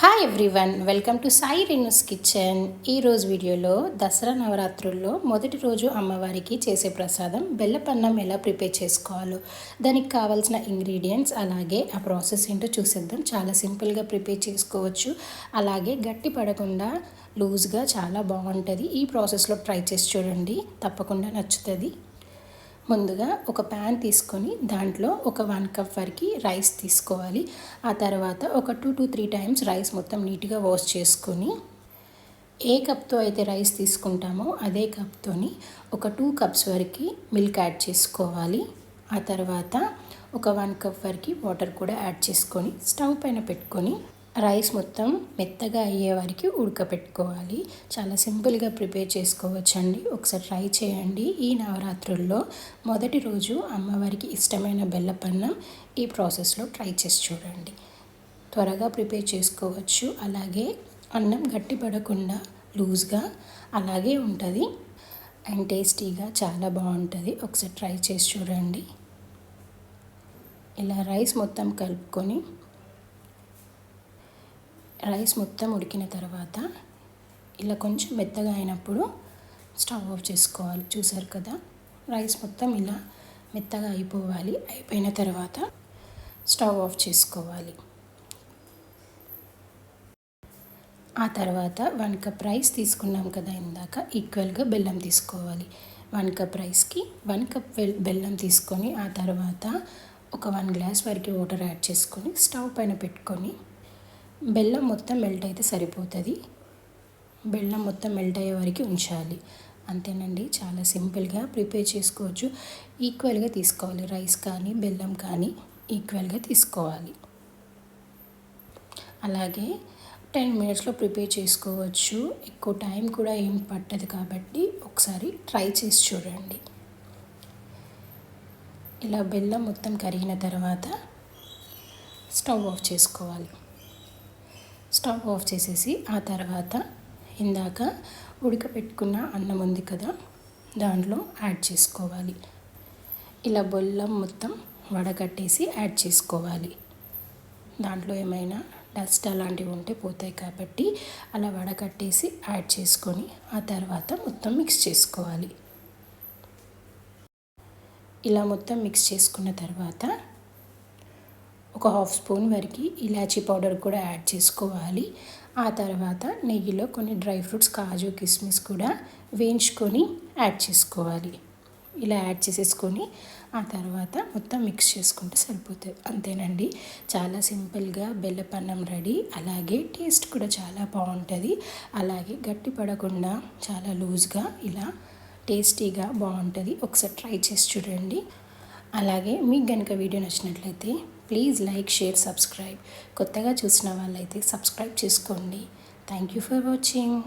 Hi everyone welcome to Sai Renu's kitchen ఈరోజు వీడియోలో దసరా నవరాత్రుల్లో మొదటి రోజు అమ్మవారికి చేసే ప్రసాదం బెల్లపన్నం ఎలా ప్రిపేర్ చేసుకోవాలో దానికి కావాల్సిన ఇంగ్రీడియంట్స్ అలాగే ఆ ప్రాసెస్ ఏంటో చూసేద్దాం. చాలా సింపుల్గా ప్రిపేర్ చేసుకోవచ్చు. అలాగే గట్టి పడకుండా లూజ్గా చాలా బాగుంటుంది. ఈ ప్రాసెస్లో ట్రై చేసి చూడండి తప్పకుండా నచ్చుతుంది. ముందుగా ఒక ప్యాన్ తీసుకొని దాంట్లో ఒక వన్ కప్ వరకు రైస్ తీసుకోవాలి. ఆ తర్వాత ఒక two to three times rice మొత్తం నీట్గా వాష్ చేసుకొని ఏ కప్తో అయితే రైస్ తీసుకుంటామో అదే కప్తోని ఒక టూ కప్స్ వరకు మిల్క్ యాడ్ చేసుకోవాలి. ఆ తర్వాత ఒక వన్ కప్ వరకు వాటర్ కూడా యాడ్ చేసుకొని స్టవ్ పైన పెట్టుకొని రైస్ మొత్తం మెత్తగా అయ్యే వరకు ఉడకపెట్టుకోవాలి. చాలా సింపుల్గా ప్రిపేర్ చేసుకోవచ్చండి. ఒకసారి ట్రై చేయండి. ఈ నవరాత్రుల్లో మొదటి రోజు అమ్మవారికి ఇష్టమైన బెల్లపన్నం ఈ ప్రాసెస్లో ట్రై చేసి చూడండి. త్వరగా ప్రిపేర్ చేసుకోవచ్చు. అలాగే అన్నం గట్టిపడకుండా లూజ్గా అలాగే ఉంటుంది. అండ్ టేస్టీగా చాలా బాగుంటుంది. ఒకసారి ట్రై చేసి చూడండి. ఇలా రైస్ మొత్తం కలుపుకొని రైస్ మొత్తం ఉడికిన తర్వాత ఇలా కొంచెం మెత్తగా అయినప్పుడు స్టవ్ ఆఫ్ చేసుకోవాలి. చూసారు కదా? రైస్ మొత్తం ఇలా మెత్తగా అయిపోవాలి. అయిపోయిన తర్వాత స్టవ్ ఆఫ్ చేసుకోవాలి. ఆ తర్వాత వన్ కప్ రైస్ తీసుకున్నాం కదా ఇందాక. ఈక్వల్గా బెల్లం తీసుకోవాలి. వన్ కప్ రైస్కి వన్ కప్ బెల్లం తీసుకొని ఆ తర్వాత ఒక వన్ గ్లాస్ వరకు వాటర్ యాడ్ చేసుకొని స్టవ్ పైన పెట్టుకొని బెల్లం మొత్తం మెల్ట్ అయితే సరిపోతుంది. బెల్లం మొత్తం మెల్ట్ అయ్యే వరకు ఉంచాలి. అంతేనండి చాలా సింపుల్గా ప్రిపేర్ చేసుకోవచ్చు. ఈక్వల్గా తీసుకోవాలి రైస్ కానీ బెల్లం కానీ ఈక్వల్గా తీసుకోవాలి. అలాగే టెన్ మినిట్స్లో ప్రిపేర్ చేసుకోవచ్చు. ఎక్కువ టైం కూడా ఏం పట్టదు కాబట్టి ఒకసారి ట్రై చేసి చూడండి. ఇలా బెల్లం మొత్తం కరిగిన తర్వాత స్టవ్ ఆఫ్ చేసుకోవాలి. స్టవ్ ఆఫ్ చేసేసి ఆ తర్వాత ఇందాక ఉడకపెట్టుకున్న అన్నం ఉంది కదా దాంట్లో యాడ్ చేసుకోవాలి. ఇలా బొల్లం మొత్తం వడగట్టేసి యాడ్ చేసుకోవాలి. దాంట్లో ఏమైనా డస్ట్ అలాంటివి ఉంటే పోతాయి కాబట్టి అలా వడకట్టేసి యాడ్ చేసుకొని ఆ తర్వాత మొత్తం మిక్స్ చేసుకోవాలి. ఇలా మొత్తం మిక్స్ చేసుకున్న తర్వాత ఒక హాఫ్ స్పూన్ వరకు ఇలాచీ పౌడర్ కూడా యాడ్ చేసుకోవాలి. ఆ తర్వాత నెయ్యిలో కొన్ని డ్రై ఫ్రూట్స్ కాజు కిస్మిస్ కూడా వేయించుకొని యాడ్ చేసుకోవాలి. ఇలా యాడ్ చేసేసుకొని ఆ తర్వాత మొత్తం మిక్స్ చేసుకుంటే సరిపోతుంది అంతేనండి. చాలా సింపుల్గా బెల్లపన్నం రెడీ. అలాగే టేస్ట్ కూడా చాలా బాగుంటుంది. అలాగే గట్టి పడకుండా చాలా లూజ్గా ఇలా టేస్టీగా బాగుంటుంది. ఒకసారి ట్రై చేసి చూడండి. అలాగే మీకు కనుక వీడియో నచ్చినట్లయితే ప్లీజ్ లైక్ షేర్ సబ్స్క్రైబ్ కొత్తగా చూసిన వాళ్ళైతే సబ్స్క్రైబ్ చేసుకోండి. Thank you for watching